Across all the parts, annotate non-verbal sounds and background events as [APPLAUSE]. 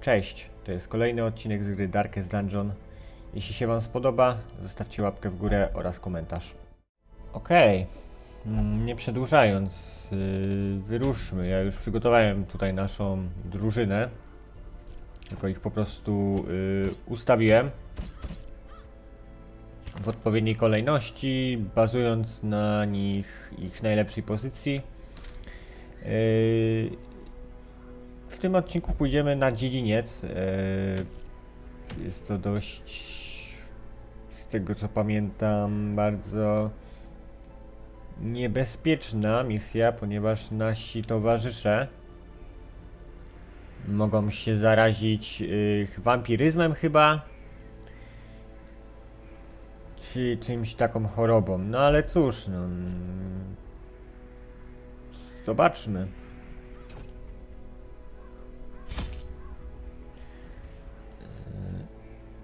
Cześć, to jest kolejny odcinek z gry Darkest Dungeon. Jeśli się Wam spodoba, zostawcie łapkę w górę oraz komentarz. Okej, mm, nie przedłużając, yy, wyruszmy. Ja już przygotowałem tutaj naszą drużynę, tylko ich po prostu yy, ustawiłem w odpowiedniej kolejności, bazując na nich ich najlepszej pozycji. Yy, w tym odcinku pójdziemy na dziedziniec. Yy, Jest to dość, z tego co pamiętam, bardzo niebezpieczna misja, ponieważ nasi towarzysze mogą się zarazić yy, wampiryzmem chyba, czy czymś taką chorobą. No ale cóż, no. mm, Zobaczmy.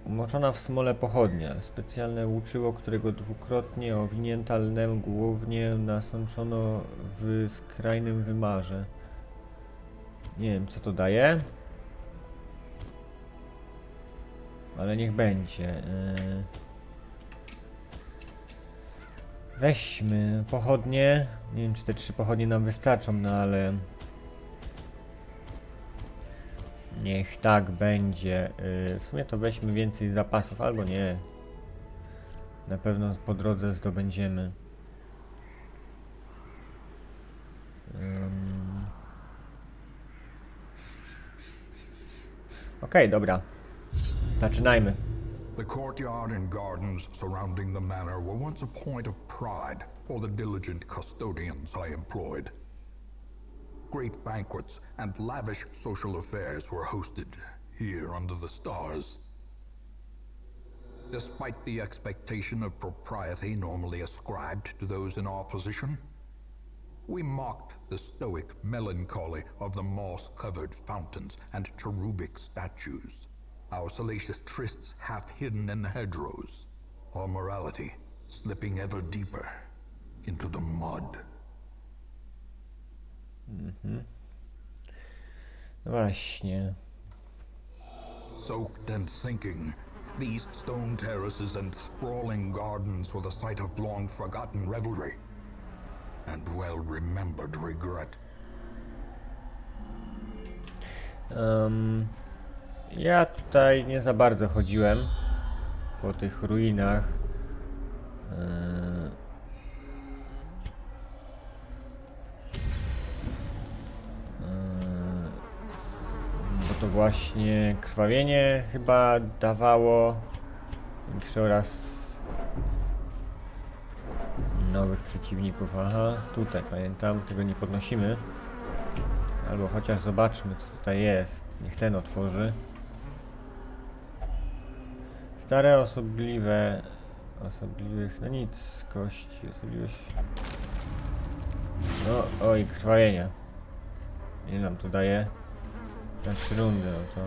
Umoczona w smole pochodnia. Specjalne łuczyło, którego dwukrotnie owinięta lnem głównie nasączono w skrajnym wymarze. Nie wiem, co to daje. Ale niech będzie. Yy. Weźmy pochodnie. Nie wiem, czy te trzy pochodnie nam wystarczą, no ale... Niech tak będzie. Yy, w sumie to weźmy więcej zapasów, albo nie. Na pewno po drodze zdobędziemy. Ym. Okej, dobra. Zaczynajmy. The courtyard and gardens surrounding the manor were once a point of pride for the diligent custodians I employed. Great banquets and lavish social affairs were hosted here under the stars. Despite the expectation of propriety normally ascribed to those in our position, we mocked the stoic melancholy of the moss covered fountains and cherubic statues, our salacious trysts half hidden in the hedgerows, our morality slipping ever deeper into the mud. No właśnie. Soaked and sinking, these stone terraces and sprawling gardens were the site of long forgotten revelry and well remembered regret. Em, ja tutaj nie za bardzo chodziłem po tych ruinach. Em, to właśnie krwawienie chyba dawało większy oraz nowych przeciwników. Aha, tutaj pamiętam, tego nie podnosimy. Albo chociaż zobaczmy, co tutaj jest. Niech ten otworzy. Stare osobliwe. Osobliwych. No nic, kości, osobliwość. No, oj, krwawienia. Nie nam to daje. Na trzy rundy, no to.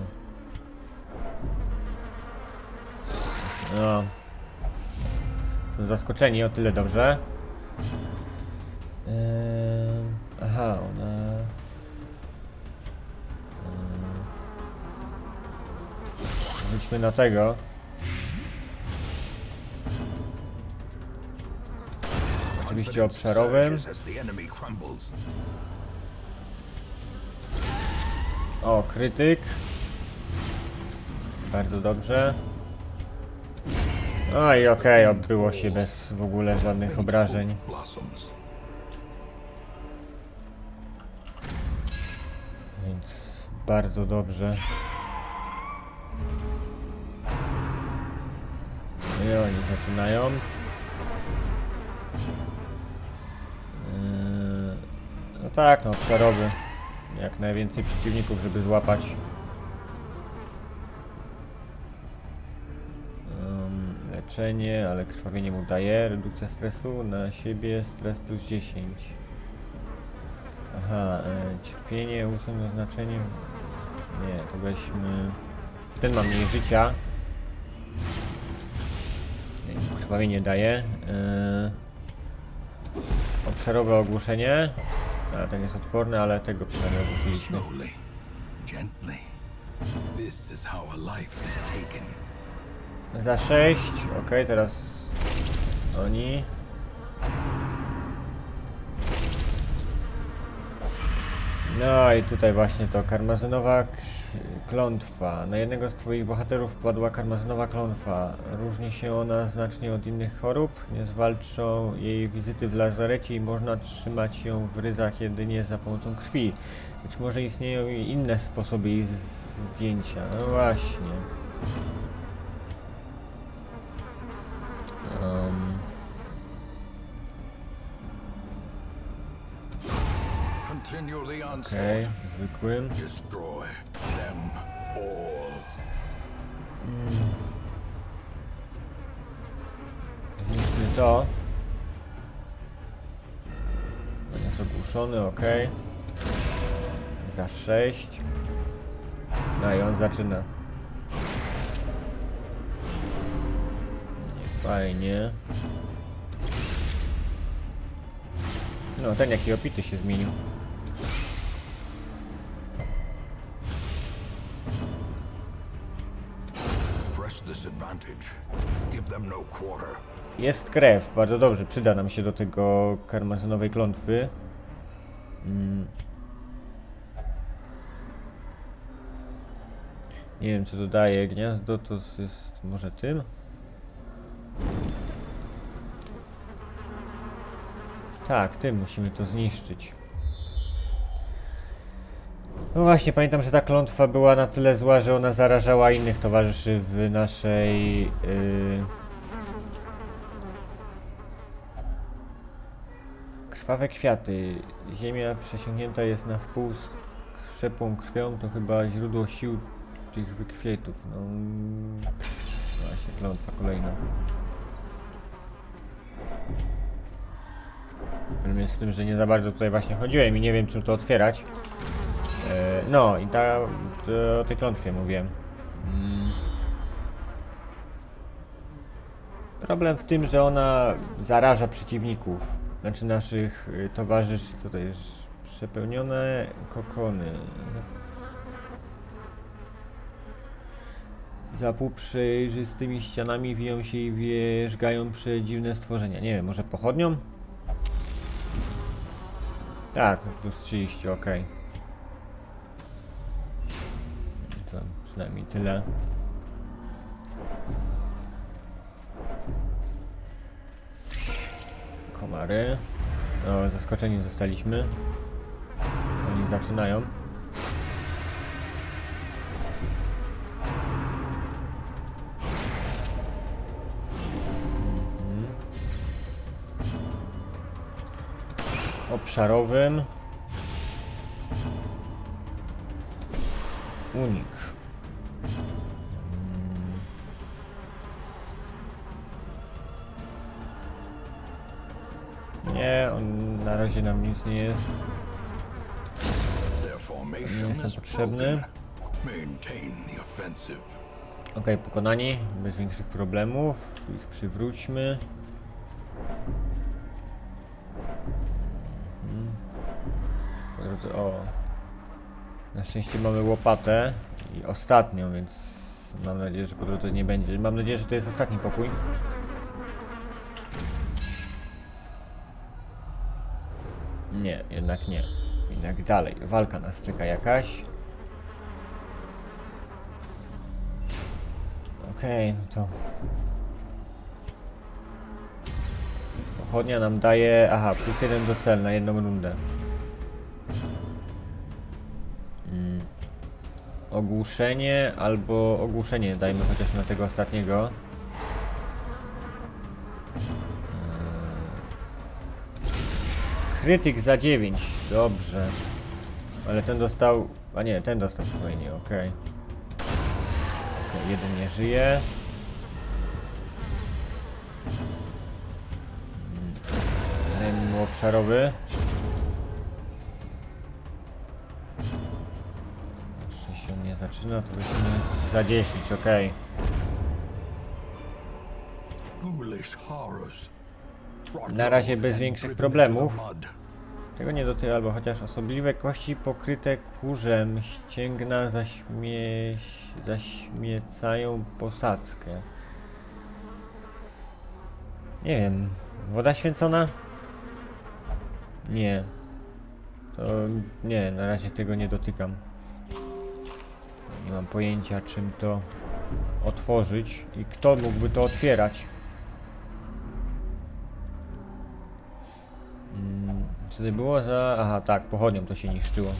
No. Są zaskoczeni, o tyle dobrze. Eee, aha, ona. Rzućmy na tego. Oczywiście obszarowym. O, krytyk. Bardzo dobrze. No i okej, odbyło się bez w ogóle żadnych obrażeń. Więc bardzo dobrze. No i oni zaczynają. Yy, No tak, no obszarowy. Jak najwięcej przeciwników, żeby złapać. Leczenie, ale krwawienie mu daje. Redukcja stresu na siebie, stres plus 10. Aha, e, cierpienie, usuń oznaczenie. Nie, to weźmy. Ten ma mniej życia. Krwawienie daje. E, obszarowe ogłuszenie. Ten jest odporny, ale tego przynajmniej taken. Za 6. Ok, teraz oni. No i tutaj właśnie to karmazynowa klątwa. Na jednego z twoich bohaterów wpadła karmazynowa klątwa. Różni się ona znacznie od innych chorób. Nie zwalczą jej wizyty w lazarecie i można trzymać ją w ryzach jedynie za pomocą krwi. Być może istnieją i inne sposoby jej zdjęcia. No właśnie. Um, Okej, zwykłym. Destroy them all. Zniszczmy to. Jest ogłuszony, ok. Za 6. No i on zaczyna. Nie fajnie. No, ten jaki opity się zmienił. Jest krew, bardzo dobrze, przyda nam się do tego karmazynowej klątwy. Mm. Nie wiem co dodaje gniazdo, to jest może tym? Tak, tym musimy to zniszczyć. No właśnie, pamiętam, że ta klątwa była na tyle zła, że ona zarażała innych towarzyszy w naszej... Yy... Krwawe kwiaty. Ziemia przesiągnięta jest na wpół z krzepą krwią, to chyba źródło sił tych wykwietów. No właśnie, klątwa kolejna. Problem jest w tym, że nie za bardzo tutaj właśnie chodziłem i nie wiem czym to otwierać. E, no i ta, o tej klątwie mówiłem. Mm. Problem w tym, że ona zaraża przeciwników, znaczy naszych y, towarzyszy. Co to jest? Przepełnione kokony. Za półprzejrzystymi ścianami wiją się i wierzgają przedziwne stworzenia. Nie wiem, może pochodnią? Tak, plus 30, ok. To przynajmniej tyle. Komary. O, zaskoczeni zostaliśmy. Oni zaczynają. Mhm. Obszarowym. Unik. Razie nam nic nie jest. Nie jest nam potrzebny. Ok, pokonani, bez większych problemów. Ich przywróćmy. Drodze, o. Na szczęście mamy łopatę i ostatnią, więc mam nadzieję, że po drodze nie będzie. Mam nadzieję, że to jest ostatni pokój. Nie, jednak nie. Jednak dalej. Walka nas czeka jakaś. Okej, no to... Pochodnia nam daje... Aha, plus jeden do cel na jedną rundę. Mm. Ogłuszenie albo ogłuszenie dajmy chociaż na tego ostatniego. Krytyk za 9, dobrze. Ale ten dostał... A nie, ten dostał spokojnie, okej. Okej, jeden nie żyje. Mu obszarowy. 6 się nie zaczyna, to weźmy za 10, okej. Foolish horrors. Na razie bez większych problemów. Tego nie dotyka, albo chociaż osobliwe kości pokryte kurzem ścięgna zaśmie... zaśmiecają posadzkę. Nie wiem. Woda święcona? Nie. To nie, na razie tego nie dotykam. Nie mam pojęcia czym to otworzyć i kto mógłby to otwierać. To było za... Aha, tak, pochodnią to się niszczyło.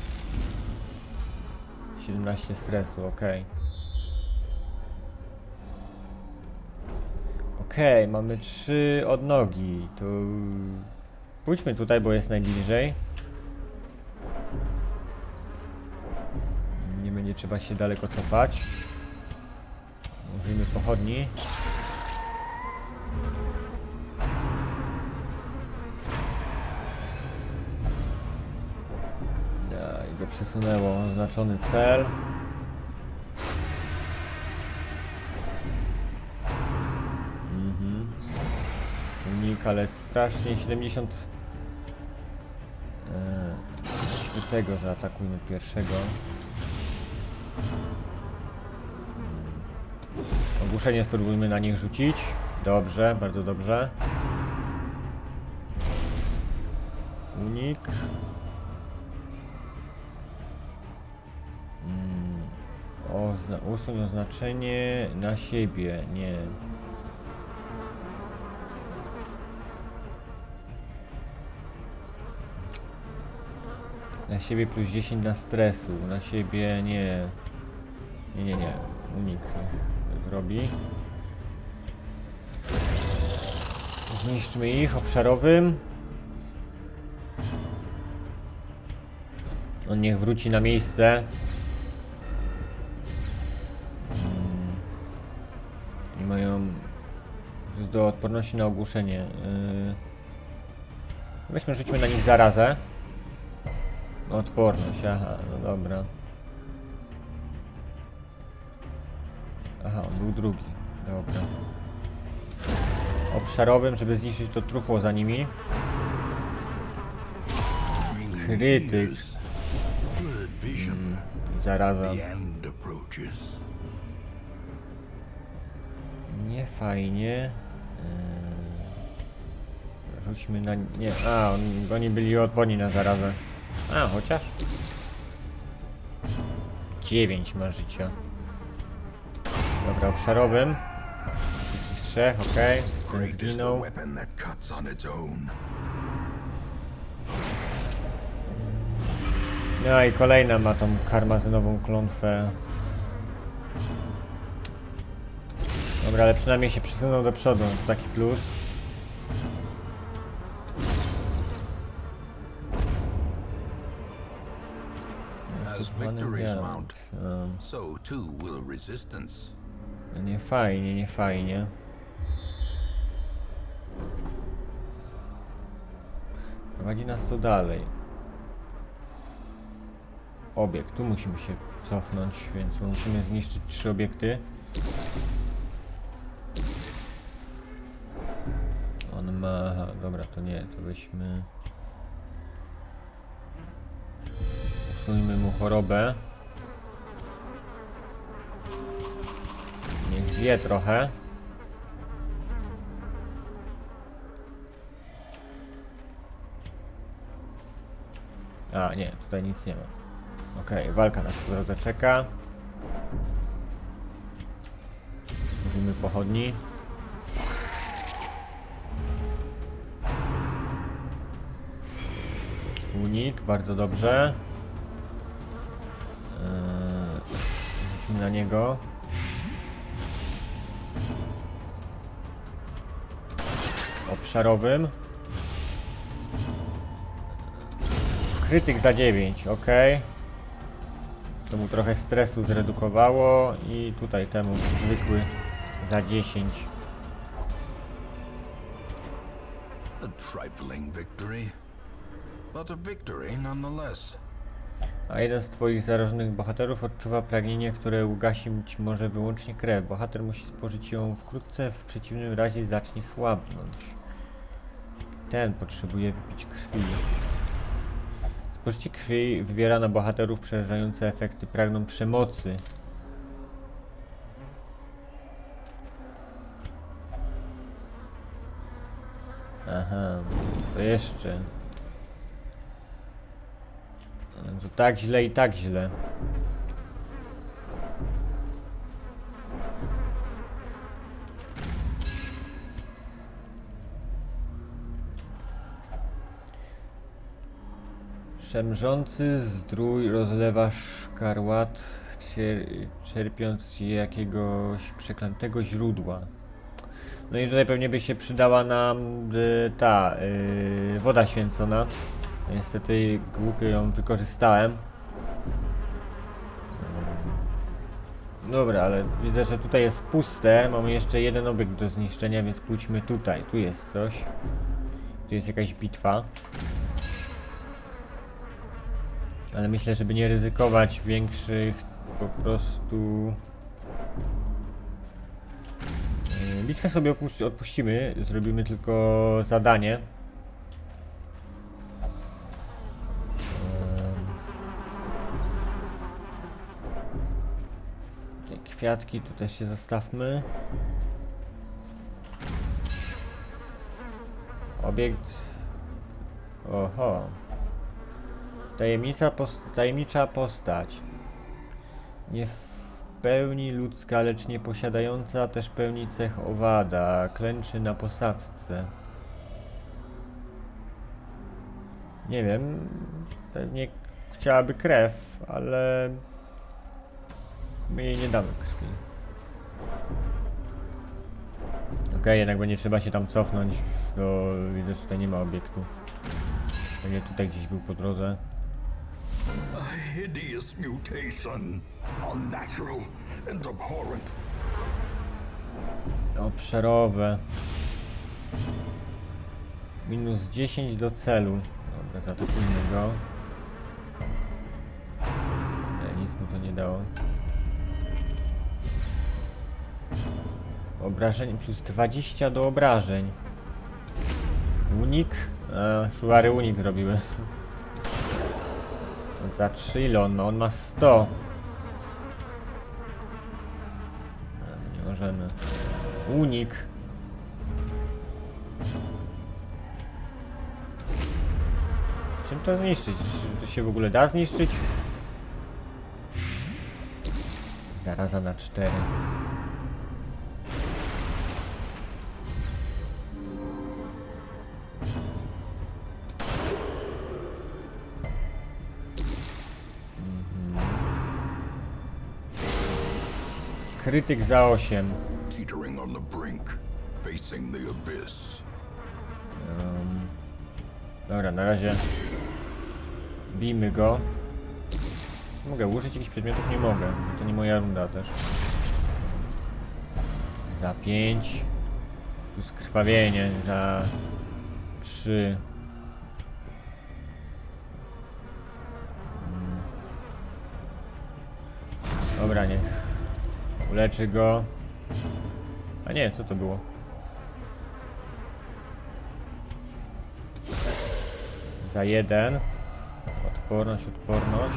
17 stresu, okej. Okej, mamy trzy odnogi. To... Pójdźmy tutaj, bo jest najbliżej. Nie będzie trzeba się daleko cofać. Użyjmy pochodni. Przesunęło. Oznaczony cel. Mhm. Unik, ale strasznie 70. Eee, tego zaatakujmy pierwszego. Ogłuszenie spróbujmy na nich rzucić. Dobrze, bardzo dobrze. Unik. Ozna usuń oznaczenie na siebie. Nie. Na siebie plus 10 na stresu. Na siebie nie. Nie, nie, nie. Unik zrobi. Zniszczmy ich obszarowym. On niech wróci na miejsce. Mają do odporności na ogłuszenie. Yy. Weźmy, rzućmy na nich zarazę. Odporność, aha, no dobra. Aha, on był drugi. Dobra. Obszarowym, żeby zniszczyć to truchło za nimi. Krytyk. Vision. Zaraza. The end approaches. Nie fajnie. Yy, Rzućmy na... Nie, a, on, oni byli odporni na zarazę. A, chociaż. 9 ma życia. Dobra, obszarowym. Jest trzech, okej. Ten is the zginął. No i kolejna ma tą karmazynową klątwę. Dobra, ale przynajmniej się przesunął do przodu, to taki plus. No nie fajnie, nie fajnie. Prowadzi nas to dalej. Obiekt, tu musimy się cofnąć, więc musimy zniszczyć trzy obiekty. Ma... Aha, dobra, to nie, to weźmy... Usuńmy mu chorobę. Niech zje trochę. A, nie, tutaj nic nie ma. Okej, walka nas po drodze czeka. Mówimy pochodni. Unik, bardzo dobrze. Eee, Rzucimy na niego. Obszarowym. Krytyk za 9, ok. To mu trochę stresu zredukowało i tutaj temu zwykły za 10. A trifling victory, a. A jeden z twoich zarażonych bohaterów odczuwa pragnienie, które ugasić może wyłącznie krew. Bohater musi spożyć ją wkrótce, w przeciwnym razie zacznie słabnąć. Ten potrzebuje wypić krwi. Spożycie krwi wywiera na bohaterów przerażające efekty, pragną przemocy. Aha, to jeszcze. To tak źle i tak źle. Szemrzący zdrój rozlewa szkarłat, cier czerpiąc z jakiegoś przeklętego źródła. No i tutaj pewnie by się przydała nam y, ta y, woda święcona. Niestety głupio ją wykorzystałem. Dobra, ale widzę, że tutaj jest puste. Mamy jeszcze jeden obiekt do zniszczenia, więc pójdźmy tutaj. Tu jest coś. Tu jest jakaś bitwa. Ale myślę, żeby nie ryzykować większych, po prostu... Yy, Bitwę sobie odpuścimy, zrobimy tylko zadanie. Kwiatki tu też się zostawmy. Obiekt... Oho. Tajemnica pos tajemnicza postać. Nie w pełni ludzka, lecz nie posiadająca też pełni cech owada. Klęczy na posadzce. Nie wiem. Pewnie chciałaby krew, ale my jej nie damy krwi. Okej, jednak będzie trzeba się tam cofnąć, bo widzę, że tutaj nie ma obiektu. Pewnie tutaj gdzieś był po drodze. A hideous mutation. Unnatural and abhorrent. Obszarowe. Minus 10 do celu. Dobra, zaatakujmy go. Nie, nic mu to nie dało. Obrażeń plus 20 do obrażeń. Unik? A, szułary unik zrobiły. [LAUGHS] Za 3 ile on ma? On ma 100. A, Nie możemy. Unik. Czym to zniszczyć? Czy to się w ogóle da zniszczyć? Zaraza na 4. Krytyk za 8. Teetering on the brink, facing the abyss. Um, dobra, na razie bijmy go. Mogę użyć jakichś przedmiotów? Nie mogę. To nie moja runda też. Za 5. Tu skrwawienie. Za 3. uleczy go. A nie, co to było? Za jeden. Odporność, odporność.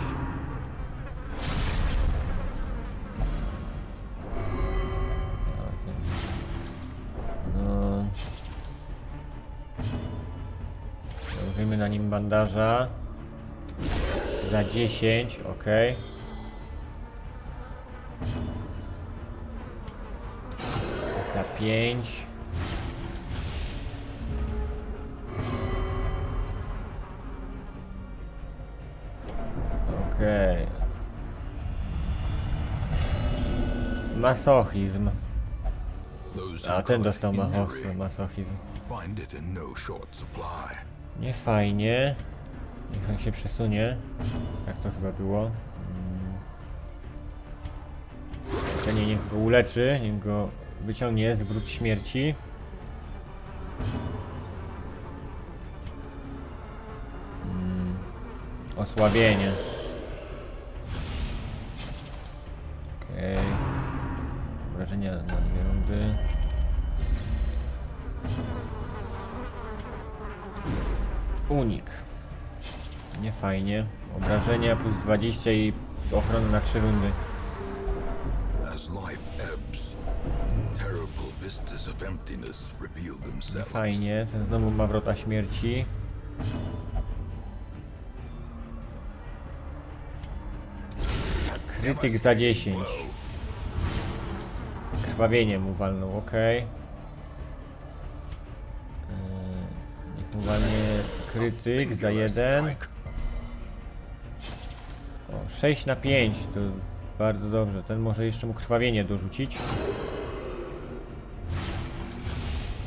No. Na nim bandaża. Za 10, ok. 5. Okej. Masochizm. Those A ten dostał masochizm. in no. Nie fajnie. Niech on się przesunie. Jak to chyba było. Mm. Ten nie, niech go uleczy, niech go wyciągnie z wrót śmierci. Mm. Osłabienie. Okej. Wrażenia na dwie rundy. Unik. Nie fajnie. Obrażenia plus 20 i ochrona na 3 rundy. Fajnie. Ten znowu ma wrota śmierci. Krytyk za 10. Krwawienie mu walnął, ok. Niech mu walnie krytyk za 1. O, 6 na 5 to bardzo dobrze. Ten może jeszcze mu krwawienie dorzucić.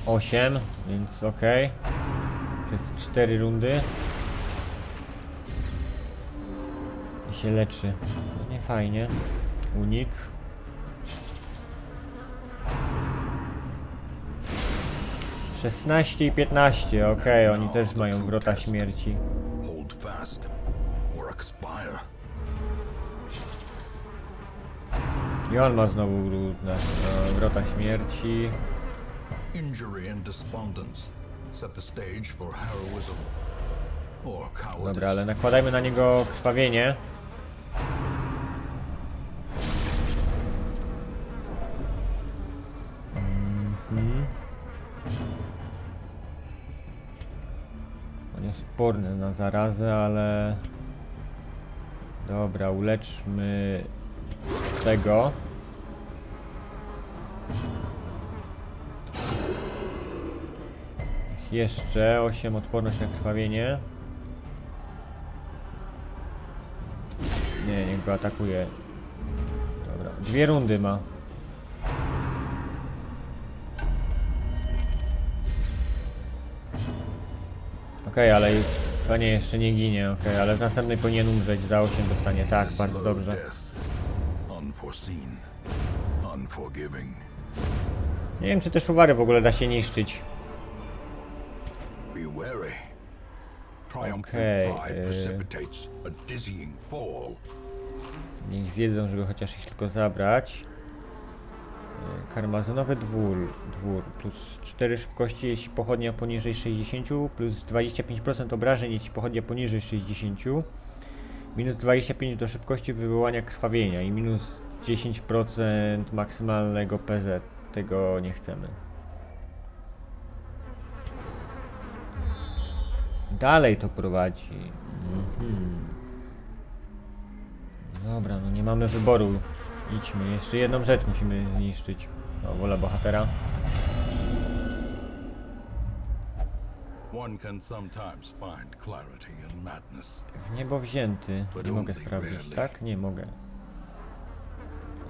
8, więc ok. Przez 4 rundy. I się leczy. No nie fajnie. Unik. Szesnaście i 15, okej, oni też mają wrota śmierci. I on ma znowu nasz- e, wrota śmierci. Injury and despondence set the stage for heroism or cowardice. Dobra, ale nakładajmy na niego krwawienie. Mhm. On jest odporny na zarazę, ale... Dobra, uleczmy tego. Jeszcze 8 odporność na krwawienie. Nie, niech go atakuje. Dobra, dwie rundy ma. Okej, ale już chyba nie, jeszcze nie ginie, okej, ale w następnej powinien umrzeć, za 8 dostanie, tak, bardzo dobrze. Nie wiem, czy te szuwary w ogóle da się niszczyć. Okay, dizzying fall. Niech zjedzą, żeby chociaż ich tylko zabrać. E, Karmazynowy dwór, dwór plus 4 szybkości, jeśli pochodnia poniżej 60, plus 25% obrażeń, jeśli pochodnia poniżej 60, minus 25 do szybkości wywołania krwawienia i minus 10% maksymalnego PZ. Tego nie chcemy. Dalej to prowadzi. Mhm. Dobra, no nie mamy wyboru. Idźmy. Jeszcze jedną rzecz musimy zniszczyć. O, wola bohatera. One can sometimes find clarity in madness. W niebo wzięty. Nie mogę sprawdzić, tak? Nie mogę.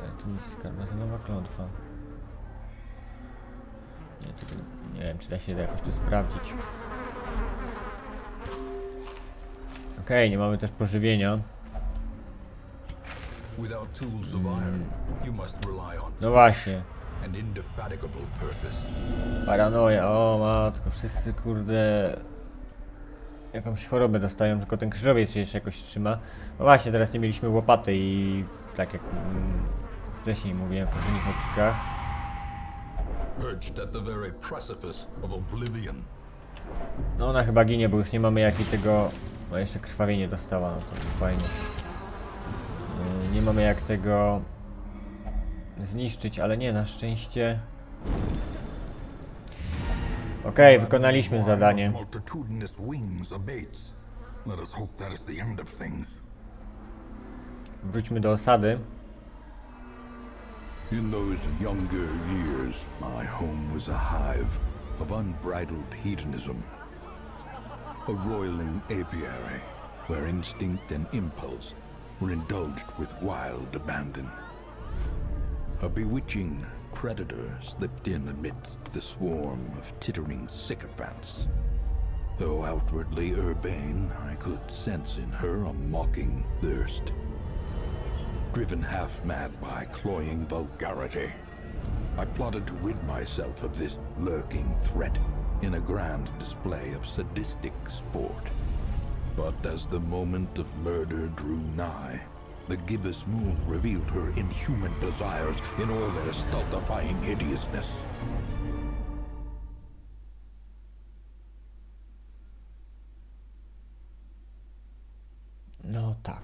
Ale to jest karmazynowa klątwa. Nie, to, nie wiem, czy da się jakoś to sprawdzić. Okej, nie mamy też pożywienia. No właśnie. Paranoja, o matko, wszyscy kurde jakąś chorobę dostają, tylko ten krzyżowiec się jeszcze jakoś trzyma. No właśnie, teraz nie mieliśmy łopaty i tak jak mm, wcześniej mówiłem w poprzednich odcinkach. No ona chyba ginie, bo już nie mamy jakiej tego... No jeszcze krwawienie dostała, no to fajnie. Yy, Nie mamy jak tego zniszczyć, ale nie, na szczęście... Okej, wykonaliśmy Line zadanie. Wróćmy do osady. In those younger years, my home was a hive of unbridled hedonism. A roiling apiary where instinct and impulse were indulged with wild abandon. A bewitching predator slipped in amidst the swarm of tittering sycophants. Though outwardly urbane, I could sense in her a mocking thirst driven half mad by cloying vulgarity. I plotted to rid myself of this lurking threat in a grand display of sadistic sport. But as the moment of murder drew nigh, the gibbous moon revealed her inhuman desires in all their stultifying hideousness. No tak.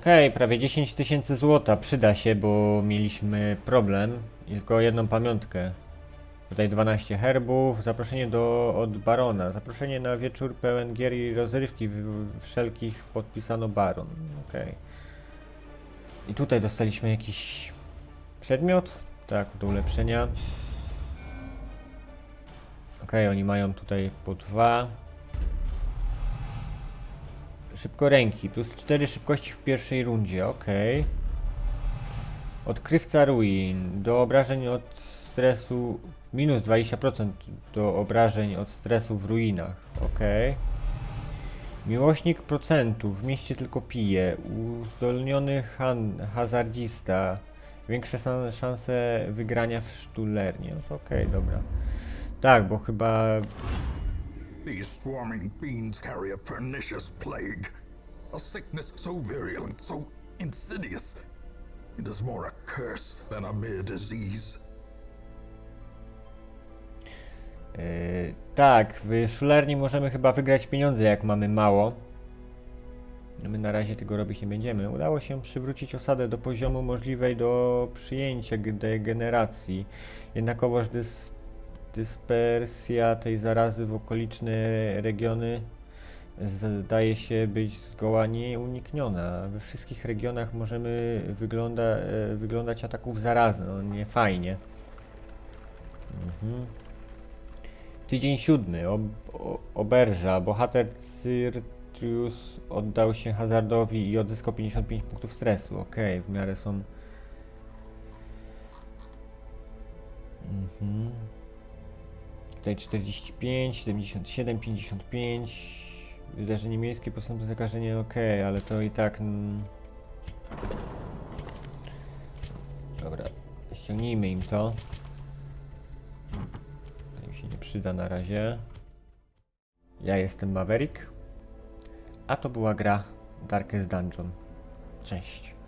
Okej, prawie 10 tysięcy złota przyda się, bo mieliśmy problem i tylko jedną pamiątkę. Tutaj 12 herbów, zaproszenie do, od barona, zaproszenie na wieczór pełen gier i rozrywki w, w wszelkich podpisano baron. Okej. I tutaj dostaliśmy jakiś przedmiot, tak, do ulepszenia. Okej, oni mają tutaj po dwa. Szybko ręki, plus 4 szybkości w pierwszej rundzie, okej. Odkrywca ruin, do obrażeń od stresu, minus 20% do obrażeń od stresu w ruinach, okej. Miłośnik procentów, w mieście tylko pije, uzdolniony han, hazardzista, większe szanse wygrania w sztulernie, no to okej, dobra. Tak, bo chyba These swarming fiends carry a pernicious plague. A sickness so virulent, so insidious. It is more a curse than a mere disease. Yy, tak, w szulerni możemy chyba wygrać pieniądze, jak mamy mało. My na razie tego robić nie będziemy. Udało się przywrócić osadę do poziomu możliwej do przyjęcia degeneracji. Jednakowoż dys, dyspersja tej zarazy w okoliczne regiony zdaje się być zgoła nieunikniona. We wszystkich regionach możemy wygląda, e, wyglądać ataków zarazy. No nie fajnie. Mhm. Tydzień siódmy. Ob, oberża. Bohater Cyrtrius oddał się hazardowi i odzyskał 55 punktów stresu. Okej, w miarę są. Mhm. Tutaj 45, 77, 55. Wydarzenie miejskie, postępne zakażenie, okej, ale to i tak. Mm... Dobra, ściągnijmy im to. To im się nie przyda na razie. Ja jestem Maverick, a to była gra Darkest Dungeon. Cześć.